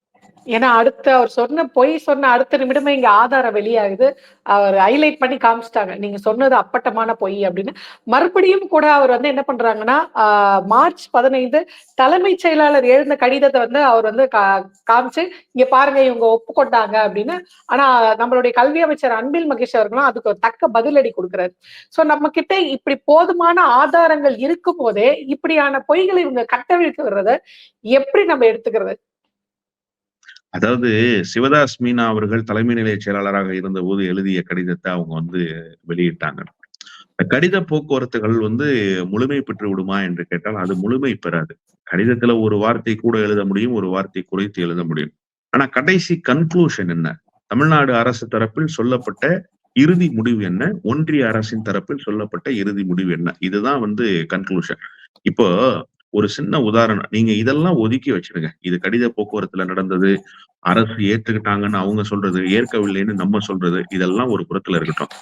ஏன்னா அடுத்த அவர் சொன்ன பொய் சொன்ன அடுத்த நிமிடமே இங்க ஆதாரம் வெளியாகுது. அவர் ஹைலைட் பண்ணி காமிச்சிட்டாங்க. நீங்க சொன்னது அப்பட்டமான பொய் அப்படின்னு. மறுபடியும் கூட அவர் வந்து என்ன பண்றாங்கன்னா ஆஹ், மார்ச் பதினைந்து தலைமைச் செயலாளர் எழுந்த கடிதத்தை வந்து அவர் வந்து கா- காமிச்சு இங்க பாருங்க இவங்க ஒப்புக்கொண்டாங்க அப்படின்னு. ஆனா நம்மளுடைய கல்வி அமைச்சர் அன்பில் மகேஷ் அவர்களும் அதுக்கு ஒரு தக்க பதிலடி கொடுக்குறாரு. சோ நம்ம கிட்ட இப்படி போதுமான ஆதாரங்கள் இருக்கும் போதே இப்படியான பொய்களை இவங்க கட்டவிழ்த்து வர்றத எப்படி நம்ம எடுத்துக்கிறது? அதாவது சிவதாஸ் மீனா அவர்கள் தலைமை நிலைய செயலாளராக இருந்தபோது எழுதிய கடிதத்தை அவங்க வந்து வெளியிட்டாங்க. இந்த கடித போக்குவரத்துகள் வந்து முழுமை பெற்று விடுமா என்று கேட்டால் அது முழுமை பெறாது. கடிதத்துல ஒரு வார்த்தை கூட எழுத முடியும் ஒரு வார்த்தை குறைத்து எழுத முடியும். ஆனா கடைசி கன்க்ளூஷன் என்ன? தமிழ்நாடு அரசு தரப்பில் சொல்லப்பட்ட இறுதி முடிவு என்ன? ஒன்றிய அரசின் தரப்பில் சொல்லப்பட்ட இறுதி முடிவு என்ன? இதுதான் வந்து கன்க்ளூஷன் இப்போ ஒரு சின்ன உதாரணம். நீங்க இதெல்லாம் ஒதுக்கி வச்சிருங்க. இது கடித போக்குவரத்துல நடந்தது அரசு ஏத்துக்கிட்டாங்கன்னு அவங்க சொல்றது ஏற்கவில்லைன்னு நம்ம சொல்றது இதெல்லாம் ஒரு புறத்துல இருக்கட்டும்.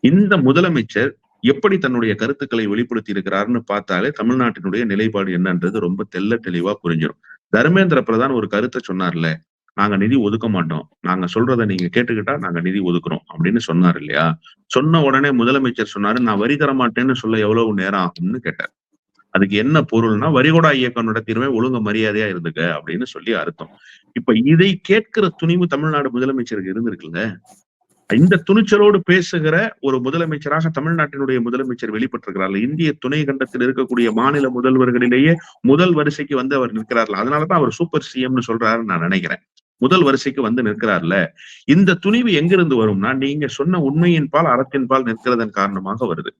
இந்த முதலமைச்சர் எப்படி தன்னுடைய கருத்துக்களை வெளிப்படுத்தி இருக்கிறாருன்னு பார்த்தாலே தமிழ்நாட்டினுடைய நிலைப்பாடு என்னன்றது ரொம்ப தெல்ல தெளிவா புரிஞ்சிடும் தர்மேந்திர பிரதான் ஒரு கருத்தை சொன்னார்ல நாங்க நிதி ஒதுக்க மாட்டோம். நாங்க சொல்றதை நீங்க கேட்டுக்கிட்டா நாங்க நிதி ஒதுக்குறோம். அப்படின்னு சொன்னார் இல்லையா? சொன்ன உடனே முதலமைச்சர் சொன்னாரு நான் வரி தர மாட்டேன்னு சொல்ல எவ்வளவு நேரம் ஆகும்னு கேட்டார். அதுக்கு என்ன பொருள்னா வரிகொடா இயக்கம் தீர்மை ஒழுங்க மரியாதையா இருந்துக்க அப்படின்னு சொல்லி அர்த்தம். இப்ப இதை கேட்கிற துணிவு தமிழ்நாடு முதலமைச்சருக்கு இருந்திருக்குங்க. இந்த துணிச்சலோடு பேசுகிற ஒரு முதலமைச்சராக தமிழ்நாட்டினுடைய முதலமைச்சர் வெளிப்பட்டிருக்கிறார் இந்திய துணை கண்டத்தில் இருக்கக்கூடிய மாநில முதல்வர்களிலேயே முதல் வரிசைக்கு வந்து அவர் நிற்கிறார்ல. அதனாலதான் அவர் சூப்பர் சிஎம்னு சொல்றாருன்னு நான் நினைக்கிறேன். முதல் வரிசைக்கு வந்து நிற்கிறார்ல. இந்த துணிவு எங்கிருந்து வரும்னா நீங்க சொன்ன உண்மையின் பால் அறத்தின் பால் நிற்கிறதன் காரணமாக வருது.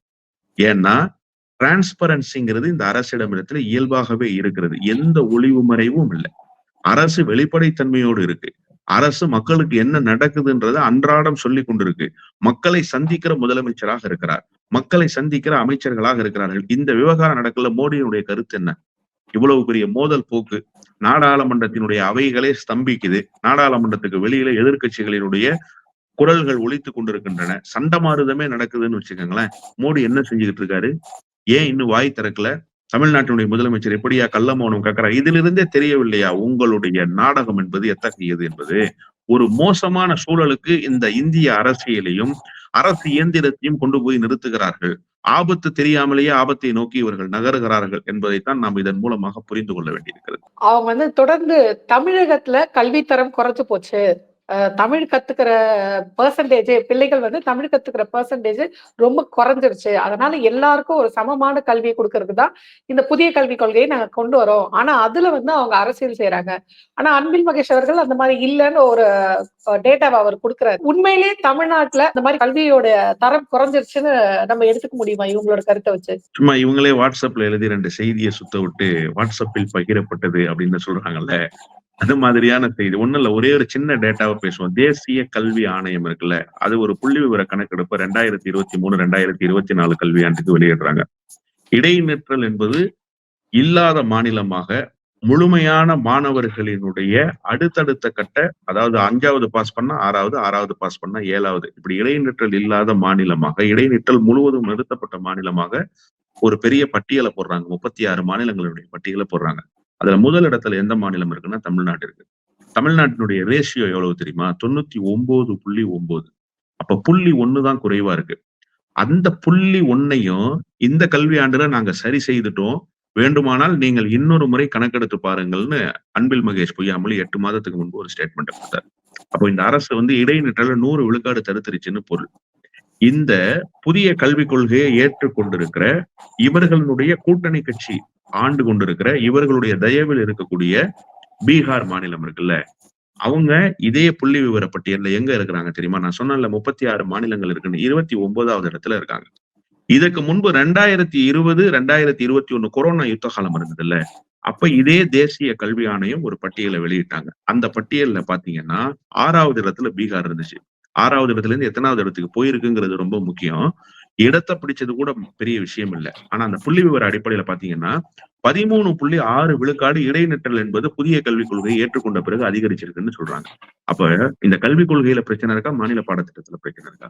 ஏன்னா டிரான்ஸ்பரன்சிங்கிறது இந்த அரசிடமிடத்துல இயல்பாகவே இருக்கிறது. எந்த ஒளிவு மறைவும் இல்லை. அரசு வெளிப்படைத்தன்மையோடு இருக்கு. அரசு மக்களுக்கு என்ன நடக்குதுன்றத அன்றாடம் சொல்லி கொண்டிருக்கு. மக்களை சந்திக்கிற முதலமைச்சராக இருக்கிறார். மக்களை சந்திக்கிற அமைச்சர்களாக இருக்கிறார்கள். இந்த விவகாரம் நடக்கல. மோடியினுடைய கருத்து என்ன? இவ்வளவு பெரிய மோதல் போக்கு நாடாளுமன்றத்தினுடைய அவைகளே ஸ்தம்பிக்குது. நாடாளுமன்றத்துக்கு வெளியில எதிர்க்கட்சிகளினுடைய குரல்கள் ஒழித்து கொண்டிருக்கின்றன. சண்டமாறுதமே நடக்குதுன்னு வச்சுக்கோங்களேன். மோடி என்ன செஞ்சுக்கிட்டு இருக்காரு? ஏன் இன்னும் வாய் திறக்கல? தமிழ்நாட்டினுடைய முதலமைச்சர் எப்படியா கள்ள மௌனம் கேட்கிறார்? இதிலிருந்தே தெரியவில்லையா? உங்களுடைய நாடகம் என்பது எத்தகையது என்பது? ஒரு மோசமான சூழலுக்கு இந்த இந்திய அரசியலையும் அரசு இயந்திரத்தையும் கொண்டு போய் நிறுத்துகிறார்கள். ஆபத்து தெரியாமலேயே ஆபத்தை நோக்கி இவர்கள் நகருகிறார்கள் என்பதைத்தான் நாம் இதன் மூலமாக புரிந்து கொள்ள வேண்டியிருக்கிறது. அவங்க வந்து தொடர்ந்து தமிழகத்துல கல்வித்தரம் குறைஞ்சு போச்சு. தமிழ் கத்துக்கிற பர்சன்டேஜ் பிள்ளைகள் வந்து தமிழ் கத்துக்கிற பெர்சன்டேஜ் ரொம்ப குறைஞ்சிருச்சு. அதனால எல்லாருக்கும் ஒரு சமமான கல்வியை கொடுக்கறதுக்கு தான் இந்த புதிய கல்விக் கொள்கையை நாங்க கொண்டு வரோம். ஆனா அதுல வந்து அவங்க அரசியல் செய்யறாங்க ஆனா அன்பில் மகேஷ் அவர்கள் அந்த மாதிரி இல்லைன்னு ஒரு டேட்டாவை அவர் கொடுக்குறாரு. உண்மையிலேயே தமிழ்நாட்டுல இந்த மாதிரி கல்வியோட தரம் குறைஞ்சிருச்சுன்னு நம்ம எடுத்துக்க முடியுமா? இவங்களோட கருத்தை வச்சு. சும்மா இவங்களே வாட்ஸ்அப்ல எழுதி ரெண்டு செய்தியை சுத்த விட்டு வாட்ஸ்அப்பில் பகிரப்பட்டது அப்படின்னு சொல்றாங்கல்ல. அது மாதிரியான செய்தி. ஒன்றும் இல்லை ஒரே ஒரு சின்ன டேட்டாவை பேசுவோம். தேசிய கல்வி ஆணையம் இருக்குல்ல அது ஒரு புள்ளி விவர கணக்கெடுப்பு ரெண்டாயிரத்தி இருபத்தி மூணு ரெண்டாயிரத்தி இருபத்தி நாலு கல்வியாண்டுக்கு வெளியிடுறாங்க. இடைநிற்றல் என்பது இல்லாத மாநிலமாக முழுமையான மாணவர்களினுடைய அடுத்தடுத்த கட்ட அதாவது அஞ்சாவது பாஸ் பண்ணா ஆறாவது ஆறாவது பாஸ் பண்ணா ஏழாவது. இப்படி இடைநிற்றல் இல்லாத மாநிலமாக இடைநிற்றல் முழுவதும் நிறுத்தப்பட்ட மாநிலமாக ஒரு பெரிய பட்டியலை போடுறாங்க. முப்பத்தி ஆறு மாநிலங்களுடைய பட்டியலை போடுறாங்க. அதுல முதல் இடத்துல எந்த மாநிலம் இருக்குன்னா தமிழ்நாடு இருக்கு. தமிழ்நாட்டினுடைய ரேஷியோ எவ்வளவு தெரியுமா? தொண்ணூத்தி ஒன்பது புள்ளி ஒன்பது அப்ப புள்ளி ஒண்ணுதான் குறைவா இருக்கு. அந்த புள்ளி ஒன்னையும் இந்த கல்வி ஆண்டுல நாங்க சரி செய்துட்டோம். வேண்டுமானால் நீங்கள் இன்னொரு முறை கணக்கெடுத்து பாருங்கள்னு அன்பில் மகேஷ் பொய்யாமொழி எட்டு மாதத்துக்கு முன்பு ஒரு ஸ்டேட்மெண்ட் கொடுத்தார். அப்போ இந்த அரசு வந்து இடைநிற்றல நூறு விழுக்காடு தடுத்துருச்சுன்னு பொருள். இந்த புதிய கல்விக் கொள்கையை ஏற்றுக்கொண்டிருக்கிற இவர்களுடைய கூட்டணி கட்சி ஆண்டு கொண்டிருக்கிற இவர்களுடைய தயவில் இருக்கக்கூடிய பீகார் மாநிலம் இருக்குல்ல அவங்க இதே புள்ளி விவர பட்டியல்ல எங்க இருக்கிறாங்க தெரியுமா? நான் சொன்னேன்ல முப்பத்தி ஆறு மாநிலங்கள் இருக்குன்னு இருபத்தி ஒன்பதாவது இடத்துல இருக்காங்க. இதற்கு முன்பு ரெண்டாயிரத்தி இருபது ரெண்டாயிரத்தி இருபத்தி ஒண்ணு கொரோனா யுத்த காலம் இருந்ததுல்ல அப்ப இதே தேசிய கல்வி ஆணையம் ஒரு பட்டியலை வெளியிட்டாங்க. அந்த பட்டியல்ல பாத்தீங்கன்னா ஆறாவது இடத்துல பீகார் இருந்துச்சு. ஆறாவது இடத்துல இருந்து எத்தனாவது இடத்துக்கு போயிருக்குங்கிறது ரொம்ப முக்கியம். இடத்தை பிடிச்சது கூட பெரிய விஷயம் இல்லை. ஆனா அந்த புள்ளி விவர அடிப்படையில பாத்தீங்கன்னா பதிமூணு புள்ளி ஆறு விழுக்காடு இடைநிற்றல் என்பது புதிய கல்விக் கொள்கையை ஏற்றுக்கொண்ட பிறகு அதிகரிச்சிருக்குன்னு சொல்றாங்க. அப்ப இந்த கல்விக் கொள்கையில பிரச்சனை இருக்கா? மாநில பாடத்திட்டத்துல பிரச்சனை இருக்கா?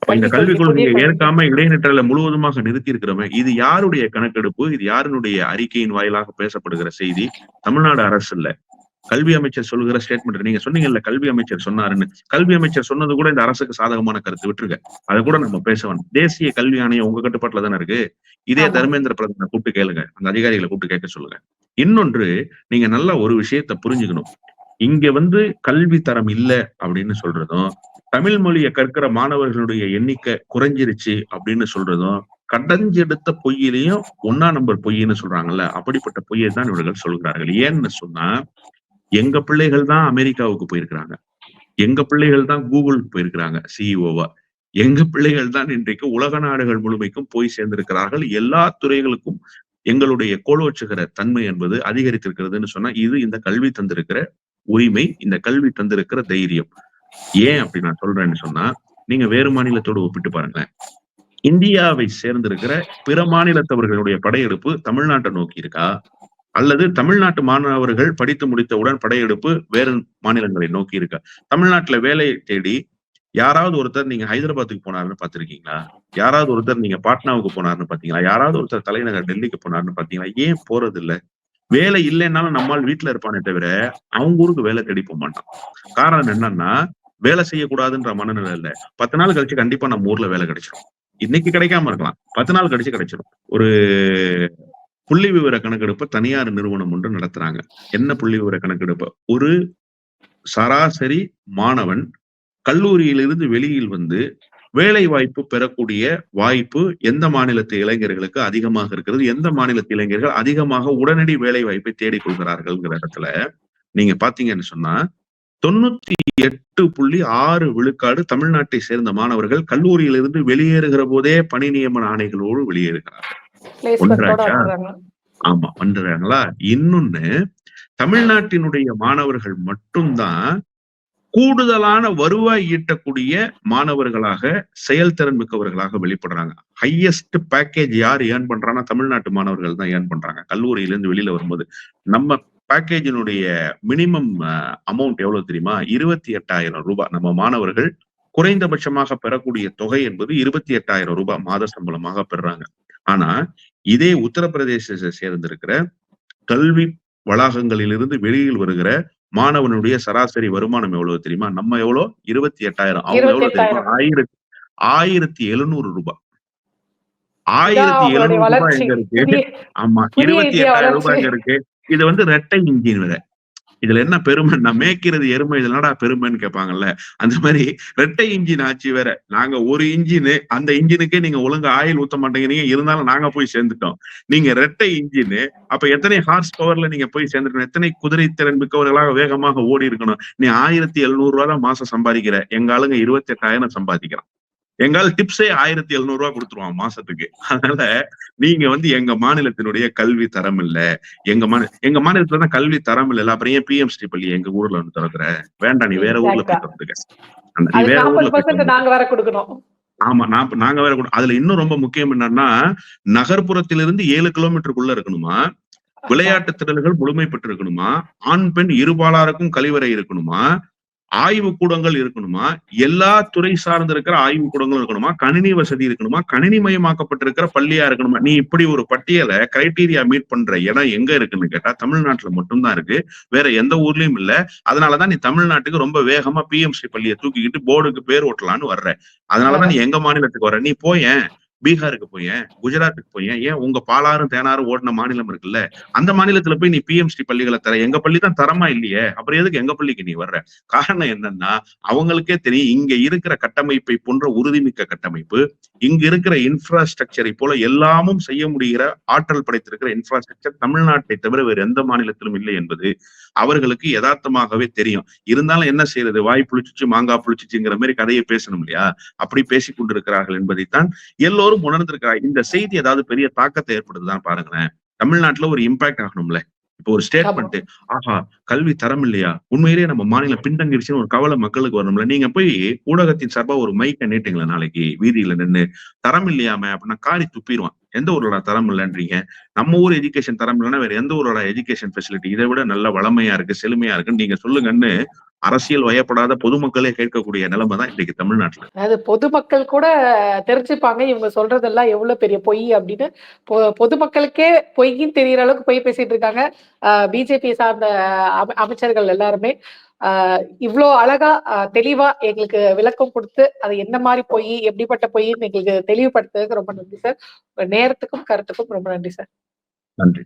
அப்ப இந்த கல்விக் கொள்கையை ஏற்காம இடைநிற்றலை முழுவதுமாக நிறுத்தி இருக்கிறவன் இது யாருடைய கணக்கெடுப்பு? இது யாருடைய அறிக்கையின் வாயிலாக பேசப்படுகிற செய்தி? தமிழ்நாடு அரசு இல்ல. கல்வி அமைச்சர் சொல்லுகிற ஸ்டேட்மெண்ட் நீங்க சொன்னீங்கல்ல கல்வி அமைச்சர் சொன்னாருன்னு. கல்வி அமைச்சர் சொன்னது கூட இந்த அரசுக்கு சாதகமான கருத்து. விட்டுருங்க. அதை கூட நம்ம பேச வேணும். தேசிய கல்வி ஆணையம் உங்க கட்டுப்பாட்டுல தானே இருக்கு? இதே. தர்மேந்திர பிரதான கூப்பிட்டு கேளுங்க. அந்த அதிகாரிகளை கூப்பிட்டு கேட்க சொல்லுங்க. இன்னொன்று நீங்க நல்லா ஒரு விஷயத்த புரிஞ்சுக்கணும். இங்க வந்து கல்வி தரம் இல்ல அப்படின்னு சொல்றதும் தமிழ் மொழியை கற்கிற மாணவர்களுடைய எண்ணிக்கை குறைஞ்சிருச்சு அப்படின்னு சொல்றதும் கடஞ்செடுத்த பொய்யிலையும் ஒன்னா நம்பர் பொய்ன்னு சொல்றாங்கல்ல அப்படிப்பட்ட பொய்யை தான் இவர்கள் சொல்கிறார்கள். ஏன்னு சொன்னா எங்க பிள்ளைகள் தான் அமெரிக்காவுக்கு போயிருக்கிறாங்க. எங்க பிள்ளைகள் தான் கூகுளுக்கு போயிருக்கிறாங்க சிஇஓவா எங்க பிள்ளைகள் தான் இன்றைக்கு உலக நாடுகள் முழுமைக்கும் போய் சேர்ந்திருக்கிறார்கள். எல்லா துறைகளுக்கும் எங்களுடைய கோலோச்சுகிற தன்மை என்பது அதிகரித்திருக்கிறதுன்னு சொன்னா இது இந்த கல்வி தந்திருக்கிற உரிமை இந்த கல்வி தந்திருக்கிற தைரியம். ஏன் அப்படி நான் சொல்றேன்னு சொன்னா நீங்க வேறு மாநிலத்தோடு ஒப்பிட்டு பாருங்களேன். இந்தியாவை சேர்ந்திருக்கிற பிற மாநிலத்தவர்களுடைய படையெடுப்பு தமிழ்நாட்டை நோக்கி இருக்கா அல்லது தமிழ்நாட்டு மாணவர்கள் படித்து முடித்தவுடன் படையெடுப்பு வேறு மாநிலங்களை நோக்கி இருக்கா? தமிழ்நாட்டுல வேலையை தேடி யாராவது ஒருத்தர் நீங்க ஹைதராபாத்துக்கு போனாருன்னு பாத்திருக்கீங்களா யாராவது ஒருத்தர் நீங்க பாட்னாவுக்கு போனாருன்னு பாத்தீங்களா யாராவது ஒருத்தர் தலைநகர் டெல்லிக்கு போனாருன்னு பாத்தீங்களா ஏன் போறது இல்ல வேலை இல்லைன்னாலும் நம்மால் வீட்டுல இருப்பானே தவிர அவங்க ஊருக்கு வேலை தேடி போக மாட்டான். காரணம் என்னன்னா வேலை செய்யக்கூடாதுன்ற மனநிலை இல்ல. பத்து நாள் கழிச்சு கண்டிப்பா நம்ம ஊர்ல வேலை கிடைச்சிடும் இன்னைக்கு கிடைக்காம இருக்கலாம். பத்து நாள் கழிச்சு கிடைச்சிடும் ஒரு புள்ளி விவர கணக்கெடுப்பை தனியார் நிறுவனம் ஒன்று நடத்துறாங்க. என்ன புள்ளி விவர கணக்கெடுப்பு? ஒரு சராசரி மாணவன் கல்லூரியிலிருந்து வெளியில் வந்து வேலை வாய்ப்பு பெறக்கூடிய வாய்ப்பு எந்த மாநிலத்து இளைஞர்களுக்கு அதிகமாக இருக்கிறது? எந்த மாநிலத்து இளைஞர்கள் அதிகமாக உடனடி வேலை வாய்ப்பை தேடிக்கொள்கிறார்கள்ங்கிற இடத்துல நீங்க பாத்தீங்கன்னு சொன்னா தொண்ணூத்தி எட்டு புள்ளி ஆறு விழுக்காடு தமிழ்நாட்டை சேர்ந்த மாணவர்கள் கல்லூரியிலிருந்து வெளியேறுகிற போதே பணி நியமன ஆணைகளோடு வெளியேறுகிறார்கள். ஆமா வந்துடுறாங்களா இன்னொன்னு தமிழ்நாட்டினுடைய மாணவர்கள் மட்டும்தான் கூடுதலான வருவாய் ஈட்டக்கூடிய மாணவர்களாக செயல்திறன் மிக்கவர்களாக வெளிப்படுறாங்க. ஹையஸ்ட் பேக்கேஜ் யார் ஏர்ன் பண்றாங்கன்னா தமிழ்நாட்டு மாணவர்கள் தான் ஏர்ன் பண்றாங்க. கல்லூரியிலிருந்து வெளியில வரும்போது. நம்ம பேக்கேஜினுடைய மினிமம் அமௌண்ட் எவ்வளவு தெரியுமா? இருபத்தி எட்டாயிரம் ரூபாய். நம்ம மாணவர்கள் குறைந்தபட்சமாக பெறக்கூடிய தொகை என்பது இருபத்தி எட்டாயிரம் ரூபாய் மாத சம்பளமாக பெறுறாங்க ஆனா இதே உத்தரப்பிரதேசத்தை சேர்ந்திருக்கிற கல்வி வளாகங்களிலிருந்து வெளியில் வருகிற மாணவனுடைய சராசரி வருமானம் எவ்வளவு தெரியுமா? நம்ம எவ்வளவு இருபத்தி எட்டாயிரம். அவங்க எவ்வளவு தெரியுமா? 28,000. ஆயிரத்தி ஆயிரத்தி எழுநூறு ரூபாய். ஆயிரத்தி எழுநூறு ரூபாய் எங்க இருக்கு? ஆமா இருபத்தி எட்டாயிரம் ரூபாய். எங்க இருக்கு? இது வந்து ரெட்டை இன்ஜின் வேற இதுல என்ன பெருமைன்னா மேய்க்கிறது எருமை இதுல என்னடா பெருமைன்னு கேட்பாங்கல்ல? அந்த மாதிரி ரெட்டை இன்ஜின் ஆச்சு வேற. நாங்க ஒரு இன்ஜின் அந்த இன்ஜினுக்கே நீங்க ஒழுங்கா ஆயில் ஊத்த மாட்டேங்கிறீங்க இருந்தாலும் நாங்க போய் சேர்ந்துட்டோம். நீங்க ரெட்டை இன்ஜின் அப்ப எத்தனை ஹார்ஸ் பவர்ல நீங்க போய் சேர்ந்துருக்கணும்? எத்தனை குதிரை திறன் மிக்கவர்களாக வேகமாக ஓடி இருக்கணும்? நீ ஆயிரத்தி எழுநூறு ரூபா தான் மாசம் சம்பாதிக்கிற. எங்க ஆளுங்க இருபத்தி எட்டாயிரம் சம்பாதிக்கிறான். எங்கால டிப்ஸே ஆயிரத்தி எழுநூறு ரூபா கொடுத்துருவான் மாசத்துக்கு. அதனால நீங்க வந்து எங்க மாநிலத்தினுடைய கல்வி தரம் இல்ல. எங்க மாநில எங்க மாநிலத்துல தான் கல்வி தரம் இல்ல. அப்புறம் ஏன் பிஎம்ஸ்டி பள்ளி எங்க ஊர்ல வந்து திறக்கிற? வேண்டாம் நீ வேற ஊர்ல போய் திறந்துக்க. நீ வேற ஊர்ல. நாங்க வேற கொடுக்கணும். ஆமா நான் நாங்க வேற கூட அதுல இன்னும் ரொம்ப முக்கியம் என்னன்னா நகர்ப்புறத்திலிருந்து ஏழு கிலோமீட்டருக்குள்ள இருக்கணுமா? விளையாட்டு திடல்கள் முழுமை பெற்று இருக்கணுமா ஆண் பெண் இருபாலாருக்கும் கழிவறை இருக்கணுமா? ஆய்வு கூடங்கள் இருக்கணுமா? எல்லா துறை சார்ந்து இருக்கிற ஆய்வு கூடங்கள் இருக்கணுமா? கணினி வசதி இருக்கணுமா? கணினி மயமாக்கப்பட்டிருக்கிற பள்ளியா இருக்கணுமா? நீ இப்படி ஒரு பட்டியலை கிரைட்டீரியா மீட் பண்ற இடம் எங்க இருக்குன்னு கேட்டா தமிழ்நாட்டுல மட்டும்தான் இருக்கு. வேற எந்த ஊர்லயும் இல்ல. அதனாலதான் நீ தமிழ்நாட்டுக்கு ரொம்ப வேகமா பிஎம்சி பள்ளியை தூக்கிக்கிட்டு போர்டுக்கு பேர் ஓட்டலான்னு வர்ற. அதனாலதான் நீ எங்க மாநிலத்துக்கு வர நீ போயேன். பீகாருக்கு போயேன் குஜராத்துக்கு போயேன் ஏன்? உங்க பாலாறும் தேனாரும் ஓடின மாநிலம் இருக்குல்ல? அந்த மாநிலத்துல போய் நீ பிஎம்சி பள்ளிகளை தர எங்க பள்ளி தான் தரமா இல்லையே? அப்புறம் எதுக்கு எங்க பள்ளிக்கு நீ வர்ற? காரணம் என்னன்னா அவங்களுக்கே தெரியும் இங்க இருக்கிற கட்டமைப்பை போன்ற உறுதிமிக்க கட்டமைப்பு இங்க இருக்கிற இன்ஃப்ராஸ்ட்ரக்சரை போல எல்லாமும் செய்ய முடிகிற ஆற்றல் படைத்திருக்கிற இன்ஃப்ராஸ்ட்ரக்சர் தமிழ்நாட்டை தவிர வேறு எந்த மாநிலத்திலும் இல்லை என்பது அவர்களுக்கு யதார்த்தமாகவே தெரியும். இருந்தாலும் என்ன செய்யறது வாய் புளிச்சிச்சு மாங்காய் புளிச்சிச்சுங்கிற மாதிரி கதையை பேசணும் இல்லையா? அப்படி பேசிக் கொண்டிருக்கிறார்கள் என்பதைத்தான் எல்லோரும் உணர்ந்திருக்கிறார் இந்த செய்தி ஏதாவது பெரிய தாக்கத்தை ஏற்படுத்துதான் பாருங்களேன். தமிழ்நாட்டுல ஒரு இம்பாக்ட் ஆகணும்ல. இப்போ ஒரு ஸ்டேட்மெண்ட் ஆஹா கல்வி தரம் இல்லையா? உண்மையிலேயே நம்ம மாநிலம் பின்தங்கிருச்சுன்னு ஒரு கவலை மக்களுக்கு வரணும்ல நீங்க போய் ஊடகத்தின் சார்பா ஒரு மைக்கை நீட்டுங்களா நாளைக்கு வீதியில நின்னு. தரம் இல்லையாம அப்படின்னா காரி துப்பிடுவான். எந்த ஊரோட தரம் இல்லைன்றீங்க. நம்ம ஊர் எஜுகேஷன் தரம் இல்லைன்னா வேற எந்த ஊரோட எஜுகேஷன் ஃபெசிலிட்டி இதை விட நல்ல வளமையா இருக்கு செழுமையா இருக்குன்னு நீங்க சொல்லுங்கன்னு அரசியல் வயப்படாத பொதுமக்களே கேட்கக்கூடிய நிலைமை தான் இன்னைக்கு தமிழ்நாட்டுல. அதாவது பொதுமக்கள் கூட தெரிஞ்சுப்பாங்க இவங்க சொல்றதெல்லாம் எவ்வளவு பெரிய பொய் அப்படின்னு. பொ- பொதுமக்களுக்கே பொய்ன்னு தெரியற அளவுக்கு பொய் பேசிட்டு இருக்காங்க. பிஜேபி சார்ந்த அமைச்சர்கள் எல்லாருமே. ஆஹ் இவ்ளோ அழகா தெளிவா எங்களுக்கு விளக்கம் கொடுத்து அது என்ன மாதிரி பொய் எப்படிப்பட்ட பொய்ன்னு எங்களுக்கு தெளிவுபடுத்துறதுக்கு ரொம்ப நன்றி சார். நேரத்துக்கும் கருத்துக்கும் ரொம்ப நன்றி சார். நன்றி.